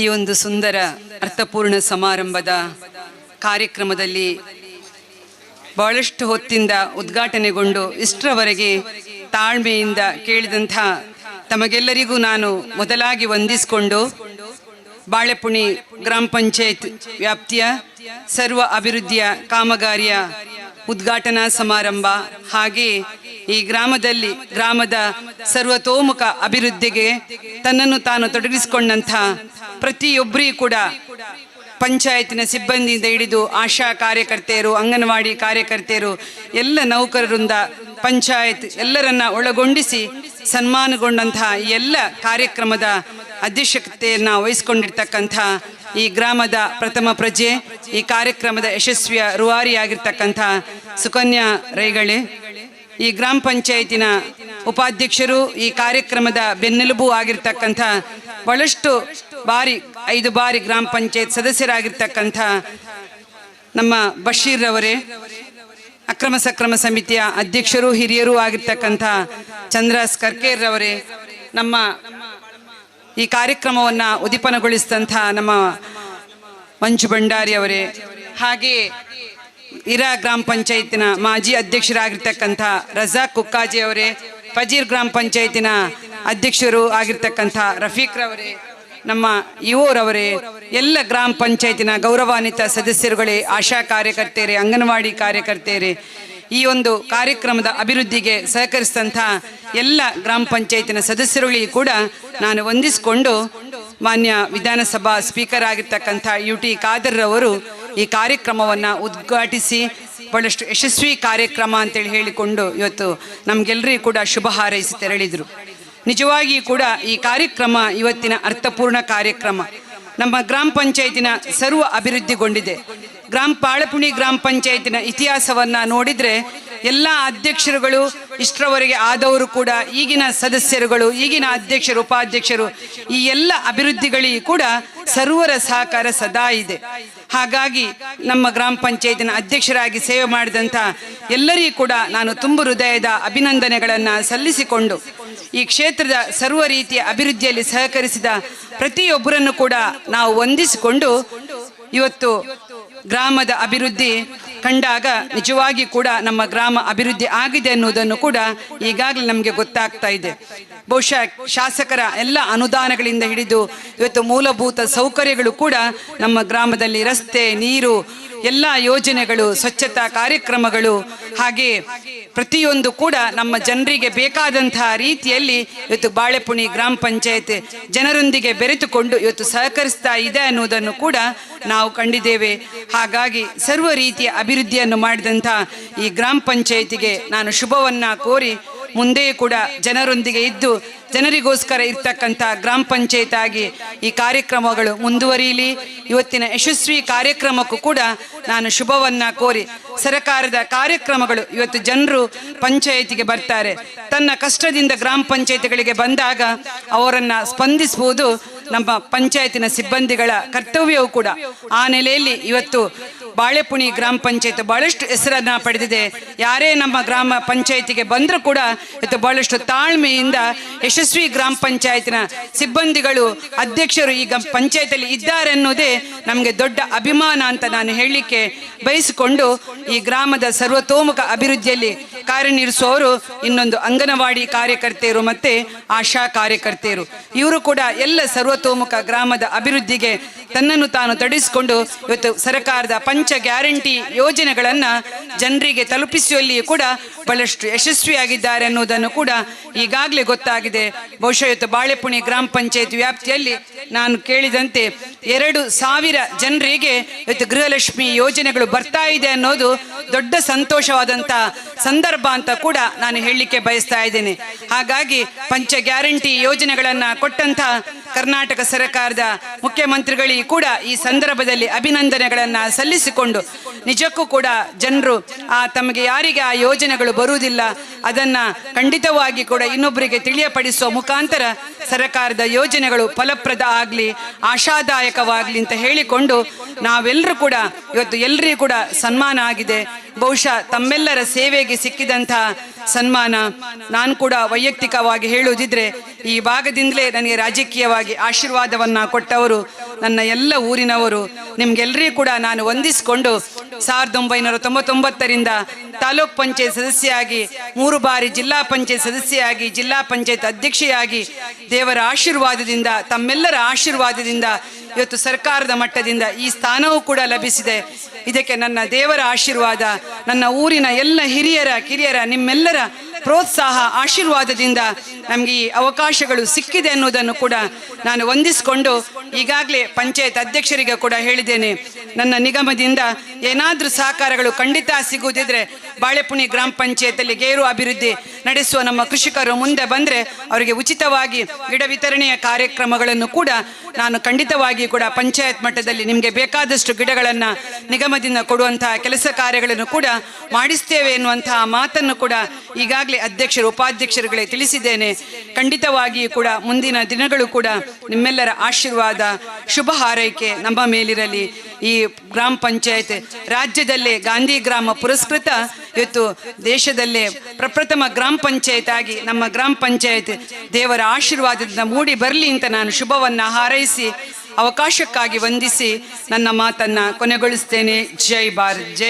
ಈ ಒಂದು ಸುಂದರ ಅರ್ಥಪೂರ್ಣ ಸಮಾರಂಭದ ಕಾರ್ಯಕ್ರಮದಲ್ಲಿ ಬಹಳಷ್ಟು ಹೊತ್ತಿಂದ ಉದ್ಘಾಟನೆಗೊಂಡು ಇಷ್ಟರವರೆಗೆ ತಾಳ್ಮೆಯಿಂದ ಕೇಳಿದಂಥ ತಮಗೆಲ್ಲರಿಗೂ ನಾನು ಮೊದಲಾಗಿ ವಂದಿಸಿಕೊಂಡು ಬಾಳೆಪುಣಿ ಗ್ರಾಮ ಪಂಚಾಯತ್ ವ್ಯಾಪ್ತಿಯ ಸರ್ವ ಅಭಿವೃದ್ಧಿಯ ಕಾಮಗಾರಿಯ ಉದ್ಘಾಟನಾ ಸಮಾರಂಭ ಹಾಗೆ ಈ ಗ್ರಾಮದಲ್ಲಿ ಗ್ರಾಮದ ಸರ್ವತೋಮುಖ ಅಭಿವೃದ್ಧಿಗೆ ತನ್ನನ್ನು ತಾನು ತೊಡಗಿಸಿಕೊಂಡಂಥ ಪ್ರತಿಯೊಬ್ಬರಿಗೂ ಕೂಡ ಪಂಚಾಯತಿನ ಸಿಬ್ಬಂದಿಯಿಂದ ಹಿಡಿದು ಆಶಾ ಕಾರ್ಯಕರ್ತೆಯರು, ಅಂಗನವಾಡಿ ಕಾರ್ಯಕರ್ತೆಯರು, ಎಲ್ಲ ನೌಕರರಿಂದ ಪಂಚಾಯತ್ ಎಲ್ಲರನ್ನ ಒಳಗೊಂಡಿಸಿ ಸನ್ಮಾನಗೊಂಡಂತಹ ಎಲ್ಲ ಕಾರ್ಯಕ್ರಮದ ಅಧ್ಯಕ್ಷತೆಯನ್ನು ವಹಿಸಿಕೊಂಡಿರ್ತಕ್ಕಂಥ ಈ ಗ್ರಾಮದ ಪ್ರಥಮ ಪ್ರಜೆ, ಈ ಕಾರ್ಯಕ್ರಮದ ಯಶಸ್ವಿಯ ರೂವಾರಿಯಾಗಿರ್ತಕ್ಕಂಥ ಸುಕನ್ಯಾ ರೈಗಳೇ. ಈ ಗ್ರಾಮ ಪಂಚಾಯತಿನ ಉಪಾಧ್ಯಕ್ಷರು ಈ ಕಾರ್ಯಕ್ರಮದ ಬೆನ್ನೆಲುಬು ಆಗಿರ್ತಕ್ಕಂಥ ಬಹಳಷ್ಟು ಬಾರಿ, ಐದು ಬಾರಿ ಗ್ರಾಮ ಪಂಚಾಯತ್ ಸದಸ್ಯರಾಗಿರ್ತಕ್ಕಂಥ ನಮ್ಮ ಬಶೀರ್ ಅವರೇ ಅಕ್ರಮ ಸಕ್ರಮ ಸಮಿತಿಯ ಅಧ್ಯಕ್ಷರು, ಹಿರಿಯರು ಆಗಿರ್ತಕ್ಕಂಥ ಚಂದ್ರಾಸ್ ಕರ್ಕೇರ್ ಅವರೇ ನಮ್ಮ ಈ ಕಾರ್ಯಕ್ರಮವನ್ನು ಉದ್ದೀಪನಗೊಳಿಸಿದಂಥ ನಮ್ಮ ಮಂಜು ಭಂಡಾರಿ ಅವರೇ ಹಾಗೆ ಇರಾ ಗ್ರಾಮ ಪಂಚಾಯತಿನ ಮಾಜಿ ಅಧ್ಯಕ್ಷರಾಗಿರ್ತಕ್ಕಂಥ ರಜಾಕ್ ಕುಕ್ಕಾಜಿ ಅವರೇ ಪಜೀರ್ ಗ್ರಾಮ ಪಂಚಾಯತಿನ ಅಧ್ಯಕ್ಷರು ಆಗಿರ್ತಕ್ಕಂಥ ರಫೀಕ್ ರವರೇ, ನಮ್ಮ ಇವರವರೇ ಎಲ್ಲ ಗ್ರಾಮ ಪಂಚಾಯತಿನ ಗೌರವಾನ್ವಿತ ಸದಸ್ಯರುಗಳೇ, ಆಶಾ ಕಾರ್ಯಕರ್ತೆಯರೇ, ಅಂಗನವಾಡಿ ಕಾರ್ಯಕರ್ತೆಯರೇ, ಈ ಒಂದು ಕಾರ್ಯಕ್ರಮದ ಅಭಿವೃದ್ಧಿಗೆ ಸಹಕರಿಸಿದಂಥ ಎಲ್ಲ ಗ್ರಾಮ ಪಂಚಾಯತಿನ ಸದಸ್ಯರುಗಳಿಗೆ ಕೂಡ ನಾನು ವಂದಿಸಿಕೊಂಡು ಮಾನ್ಯ ವಿಧಾನಸಭಾ ಸ್ಪೀಕರ್ ಆಗಿರ್ತಕ್ಕಂಥ ಯು ಟಿ ಖಾದರ್ ಅವರು ಈ ಕಾರ್ಯಕ್ರಮವನ್ನು ಉದ್ಘಾಟಿಸಿ ಬಹಳಷ್ಟು ಯಶಸ್ವಿ ಕಾರ್ಯಕ್ರಮ ಅಂತೇಳಿ ಹೇಳಿಕೊಂಡು ಇವತ್ತು ನಮಗೆಲ್ಲರಿಗೂ ಕೂಡ ಶುಭ ಹಾರೈಸಿ ತೆರಳಿದ್ರು. ನಿಜವಾಗಿ ಕೂಡ ಈ ಕಾರ್ಯಕ್ರಮ ಇವತ್ತಿನ ಅರ್ಥಪೂರ್ಣ ಕಾರ್ಯಕ್ರಮ. ನಮ್ಮ ಗ್ರಾಮ ಪಂಚಾಯತಿನ ಸರ್ವ ಅಭಿವೃದ್ಧಿಗೊಂಡಿದೆ. ಗ್ರಾಮ ಪಾಳಪುಣಿ ಗ್ರಾಮ ಪಂಚಾಯತಿನ ಇತಿಹಾಸವನ್ನ ನೋಡಿದ್ರೆ ಎಲ್ಲ ಅಧ್ಯಕ್ಷರುಗಳು ಇಷ್ಟರವರೆಗೆ ಆದವರು ಕೂಡ ಈಗಿನ ಸದಸ್ಯರುಗಳು, ಈಗಿನ ಅಧ್ಯಕ್ಷರು, ಉಪಾಧ್ಯಕ್ಷರು, ಈ ಎಲ್ಲ ಅಭಿವೃದ್ಧಿಗಳಿಗೆ ಕೂಡ ಸರ್ವರ ಸಹಕಾರ ಸದಾ ಇದೆ. ಹಾಗಾಗಿ ನಮ್ಮ ಗ್ರಾಮ ಪಂಚಾಯತಿನ ಅಧ್ಯಕ್ಷರಾಗಿ ಸೇವೆ ಮಾಡಿದಂಥ ಎಲ್ಲರಿಗೂ ಕೂಡ ನಾನು ತುಂಬ ಹೃದಯದ ಅಭಿನಂದನೆಗಳನ್ನು ಸಲ್ಲಿಸಿಕೊಂಡು ಈ ಕ್ಷೇತ್ರದ ಸರ್ವ ರೀತಿಯ ಅಭಿವೃದ್ಧಿಯಲ್ಲಿ ಸಹಕರಿಸಿದ ಪ್ರತಿಯೊಬ್ಬರನ್ನು ಕೂಡ ನಾವು ವಂದಿಸಿಕೊಂಡು ಇವತ್ತು ಗ್ರಾಮದ ಅಭಿವೃದ್ಧಿ ಕಂಡಾಗ ನಿಜವಾಗಿ ಕೂಡ ನಮ್ಮ ಗ್ರಾಮ ಅಭಿವೃದ್ಧಿ ಆಗಿದೆ ಅನ್ನೋದನ್ನು ಕೂಡ ಈಗಾಗಲೇ ನಮಗೆ ಗೊತ್ತಾಗ್ತಾ ಇದೆ. ಬಹುಶಃ ಶಾಸಕರ ಎಲ್ಲ ಅನುದಾನಗಳಿಂದ ಹಿಡಿದು ಇವತ್ತು ಮೂಲಭೂತ ಸೌಕರ್ಯಗಳು ಕೂಡ ನಮ್ಮ ಗ್ರಾಮದಲ್ಲಿ ರಸ್ತೆ, ನೀರು, ಎಲ್ಲ ಯೋಜನೆಗಳು, ಸ್ವಚ್ಛತಾ ಕಾರ್ಯಕ್ರಮಗಳು ಹಾಗೆ ಪ್ರತಿಯೊಂದು ಕೂಡ ನಮ್ಮ ಜನರಿಗೆ ಬೇಕಾದಂತಹ ರೀತಿಯಲ್ಲಿ ಇವತ್ತು ಬಾಳೆಪುಣಿ ಗ್ರಾಮ ಪಂಚಾಯತ್ ಜನರೊಂದಿಗೆ ಬೆರೆತುಕೊಂಡು ಇವತ್ತು ಸಹಕರಿಸ್ತಾ ಇದೆ ಅನ್ನುವುದನ್ನು ಕೂಡ ನಾವು ಕಂಡಿದ್ದೇವೆ. ಹಾಗಾಗಿ ಸರ್ವ ರೀತಿಯ ಅಭಿವೃದ್ಧಿಯನ್ನು ಮಾಡಿದಂಥ ಈ ಗ್ರಾಮ ಪಂಚಾಯತಿಗೆ ನಾನು ಶುಭವನ್ನ ಕೋರಿ ಮುಂದೆಯೂ ಕೂಡ ಜನರೊಂದಿಗೆ ಇದ್ದು ಜನರಿಗೋಸ್ಕರ ಇರ್ತಕ್ಕಂಥ ಗ್ರಾಮ ಪಂಚಾಯತ್ ಆಗಿ ಈ ಕಾರ್ಯಕ್ರಮಗಳು ಮುಂದುವರಿಯಲಿ. ಇವತ್ತಿನ ಯಶಸ್ವಿ ಕಾರ್ಯಕ್ರಮಕ್ಕೂ ಕೂಡ ನಾನು ಶುಭವನ್ನ ಕೋರಿ ಸರಕಾರದ ಕಾರ್ಯಕ್ರಮಗಳು ಇವತ್ತು ಜನರು ಪಂಚಾಯತಿಗೆ ಬರ್ತಾರೆ. ತನ್ನ ಕಷ್ಟದಿಂದ ಗ್ರಾಮ ಪಂಚಾಯಿತಿಗಳಿಗೆ ಬಂದಾಗ ಅವರನ್ನ ಸ್ಪಂದಿಸುವುದು ನಮ್ಮ ಪಂಚಾಯತಿನ ಸಿಬ್ಬಂದಿಗಳ ಕರ್ತವ್ಯವೂ ಕೂಡ ಆ ನೆಲೆಯಲ್ಲಿ ಇವತ್ತು ಬಾಳೆಪುಣಿ ಗ್ರಾಮ ಪಂಚಾಯತ್ ಬಹಳಷ್ಟು ಹೆಸರನ್ನ ಪಡೆದಿದೆ. ಯಾರೇ ನಮ್ಮ ಗ್ರಾಮ ಪಂಚಾಯತಿಗೆ ಬಂದರೂ ಕೂಡ ಇವತ್ತು ಬಹಳಷ್ಟು ತಾಳ್ಮೆಯಿಂದ ಯಶಸ್ವಿ ಗ್ರಾಮ ಪಂಚಾಯತಿನ ಸಿಬ್ಬಂದಿಗಳು, ಅಧ್ಯಕ್ಷರು ಈಗ ಪಂಚಾಯತಲ್ಲಿ ಇದ್ದಾರೆ ಅನ್ನೋದೇ ನಮಗೆ ದೊಡ್ಡ ಅಭಿಮಾನ ಅಂತ ನಾನು ಹೇಳಲಿಕ್ಕೆ ಬಯಸಿಕೊಂಡು ಈ ಗ್ರಾಮದ ಸರ್ವತೋಮುಖ ಅಭಿವೃದ್ಧಿಯಲ್ಲಿ ಕಾರ್ಯನಿರ್ವಹಿಸುವವರು ಇನ್ನೊಂದು ಅಂಗನವಾಡಿ ಕಾರ್ಯಕರ್ತೆಯರು ಮತ್ತೆ ಆಶಾ ಕಾರ್ಯಕರ್ತೆಯರು. ಇವರು ಕೂಡ ಎಲ್ಲ ಸರ್ವತೋಮುಖ ಗ್ರಾಮದ ಅಭಿವೃದ್ಧಿಗೆ ತನ್ನನ್ನು ತಾನು ತಡಿಸಿಕೊಂಡು ಇವತ್ತು ಸರ್ಕಾರದ ಪಂಚ ಗ್ಯಾರಂಟಿ ಯೋಜನೆಗಳನ್ನು ಜನರಿಗೆ ತಲುಪಿಸುವಲ್ಲಿಯೂ ಕೂಡ ಬಹಳಷ್ಟು ಯಶಸ್ವಿಯಾಗಿದ್ದಾರೆ ಅನ್ನೋದನ್ನು ಕೂಡ ಈಗಾಗಲೇ ಗೊತ್ತಾಗಿದೆ. ಬಹುಶಃ ಇವತ್ತು ಬಾಳೆಪುಣಿ ಗ್ರಾಮ ಪಂಚಾಯತ್ ವ್ಯಾಪ್ತಿಯಲ್ಲಿ ನಾನು ಕೇಳಿದಂತೆ ಎರಡು ಸಾವಿರ ಜನರಿಗೆ ಇವತ್ತು ಗೃಹಲಕ್ಷ್ಮಿ ಯೋಜನೆಗಳು ಬರ್ತಾ ಇದೆ ಅನ್ನೋದು ದೊಡ್ಡ ಸಂತೋಷವಾದಂಥ ಸಂದರ್ಭ ಅಂತ ಕೂಡ ನಾನು ಹೇಳಲಿಕ್ಕೆ ಬಯಸ್ತಾ ಇದ್ದೇನೆ. ಹಾಗಾಗಿ ಪಂಚ ಗ್ಯಾರಂಟಿ ಯೋಜನೆಗಳನ್ನು ಕೊಟ್ಟಂತ ಕರ್ನಾಟಕ ಸರ್ಕಾರದ ಮುಖ್ಯಮಂತ್ರಿಗಳಿಗೆ ಕೂಡ ಈ ಸಂದರ್ಭದಲ್ಲಿ ಅಭಿನಂದನೆಗಳನ್ನ ಸಲ್ಲಿಸಿಕೊಂಡು ನಿಜಕ್ಕೂ ಕೂಡ ಜನರು ಆ ತಮಗೆ ಯಾರಿಗೆ ಆ ಯೋಜನೆಗಳು ಬರುವುದಿಲ್ಲ, ಅದನ್ನ ಖಂಡಿತವಾಗಿ ಕೂಡ ಇನ್ನೊಬ್ಬರಿಗೆ ತಿಳಿಯಪಡಿಸುವ ಮುಖಾಂತರ ಸರ್ಕಾರದ ಯೋಜನೆಗಳು ಫಲಪ್ರದ ಆಗಲಿ, ಆಶಾದಾಯಕವಾಗಲಿ ಅಂತ ಹೇಳಿಕೊಂಡು ನಾವೆಲ್ಲರೂ ಕೂಡ ಇವತ್ತು ಎಲ್ಲರಿಗೂ ಕೂಡ ಸನ್ಮಾನ ಆಗಿದೆ. ಬಹುಶಃ ತಮ್ಮೆಲ್ಲರ ಸೇವೆಗೆ ಸಿಕ್ಕಿದಂತಹ ಸನ್ಮಾನ ನಾನು ಕೂಡ ವೈಯಕ್ತಿಕವಾಗಿ ಹೇಳುವುದಿದ್ರೆ ಈ ಭಾಗದಿಂದಲೇ ನನಗೆ ರಾಜಕೀಯವಾಗಿ ಆಶೀರ್ವಾದವನ್ನ ಕೊಟ್ಟವರು ನನ್ನ ಎಲ್ಲ ಊರಿನವರು ನಿಮ್ಗೆಲ್ಲರಿಗೂ ಕೂಡ ನಾನು ವಂದಿಸಿಕೊಂಡು ಸಾವಿರದ ಒಂಬೈನೂರ ತೊಂಬತ್ತೊಂಬತ್ತರಿಂದ ತಾಲೂಕ್ ಪಂಚಾಯತ್ ಸದಸ್ಯೆಯಾಗಿ, ಮೂರು ಬಾರಿ ಜಿಲ್ಲಾ ಪಂಚಾಯತ್ ಸದಸ್ಯೆಯಾಗಿ, ಜಿಲ್ಲಾ ಪಂಚಾಯತ್ ಅಧ್ಯಕ್ಷೆಯಾಗಿ ದೇವರ ಆಶೀರ್ವಾದದಿಂದ, ತಮ್ಮೆಲ್ಲರ ಆಶೀರ್ವಾದದಿಂದ ಇವತ್ತು ಸರ್ಕಾರದ ಮಟ್ಟದಿಂದ ಈ ಸ್ಥಾನವೂ ಕೂಡ ಲಭಿಸಿದೆ. ಇದಕ್ಕೆ ನನ್ನ ದೇವರ ಆಶೀರ್ವಾದ, ನನ್ನ ಊರಿನ ಎಲ್ಲ ಹಿರಿಯರ, ಕಿರಿಯರ, ನಿಮ್ಮೆಲ್ಲರ ಪ್ರೋತ್ಸಾಹ, ಆಶೀರ್ವಾದದಿಂದ ನಮಗೆ ಈ ಅವಕಾಶಗಳು ಸಿಕ್ಕಿದೆ ಅನ್ನೋದನ್ನು ಕೂಡ ನಾನು ವಂದಿಸಿಕೊಂಡು ಈಗಾಗಲೇ ಪಂಚಾಯತ್ ಅಧ್ಯಕ್ಷರಿಗೆ ಕೂಡ ಹೇಳಿದ್ದೇನೆ, ನನ್ನ ನಿಗಮದಿಂದ ಏನಾದರೂ ಸಹಕಾರಗಳು ಖಂಡಿತ ಸಿಗುವುದಿದ್ರೆ ಬಾಳೆಪುಣಿ ಗ್ರಾಮ ಪಂಚಾಯತಲ್ಲಿ ಗೇರು ಅಭಿವೃದ್ಧಿ ನಡೆಸುವ ನಮ್ಮ ಕೃಷಿಕರು ಮುಂದೆ ಬಂದರೆ ಅವರಿಗೆ ಉಚಿತವಾಗಿ ಗಿಡ ವಿತರಣೆಯ ಕಾರ್ಯಕ್ರಮಗಳನ್ನು ಕೂಡ ನಾನು ಖಂಡಿತವಾಗಿ ಕೂಡ ಪಂಚಾಯತ್ ಮಟ್ಟದಲ್ಲಿ ನಿಮಗೆ ಬೇಕಾದಷ್ಟು ಗಿಡಗಳನ್ನು ನಿಗಮದಿಂದ ಕೊಡುವಂತಹ ಕೆಲಸ ಕಾರ್ಯಗಳನ್ನು ಕೂಡ ಮಾಡಿಸ್ತೇವೆ ಎನ್ನುವಂತಹ ಮಾತನ್ನು ಕೂಡ ಈಗಾಗಲೇ ಅಧ್ಯಕ್ಷರು, ಉಪಾಧ್ಯಕ್ಷರುಗಳೇ ತಿಳಿಸಿದ್ದೇನೆ. ಖಂಡಿತವಾಗಿಯೂ ಕೂಡ ಮುಂದಿನ ದಿನಗಳು ಕೂಡ ನಿಮ್ಮೆಲ್ಲರ ಆಶೀರ್ವಾದ, ಶುಭ ಹಾರೈಕೆ ನಮ್ಮ ಮೇಲಿರಲಿ. ಈ ಗ್ರಾಮ ಪಂಚಾಯತ್ ರಾಜ್ಯದಲ್ಲೇ ಗಾಂಧಿ ಗ್ರಾಮ ಪುರಸ್ಕೃತ ಇವತ್ತು ದೇಶದಲ್ಲೇ ಪ್ರಪ್ರಥಮ ಗ್ರಾಮ ಪಂಚಾಯತ್ ಆಗಿ ನಮ್ಮ ಗ್ರಾಮ ಪಂಚಾಯತ್ ದೇವರ ಆಶೀರ್ವಾದದಿಂದ ಮೂಡಿ ಬರಲಿ ಅಂತ ನಾನು ಶುಭವನ್ನ ಹಾರೈಸಿ, ಅವಕಾಶಕ್ಕಾಗಿ ವಂದಿಸಿ ನನ್ನ ಮಾತನ್ನ ಕೊನೆಗೊಳಿಸ್ತೇನೆ. ಜೈ ಭಾರತ್, ಜೈ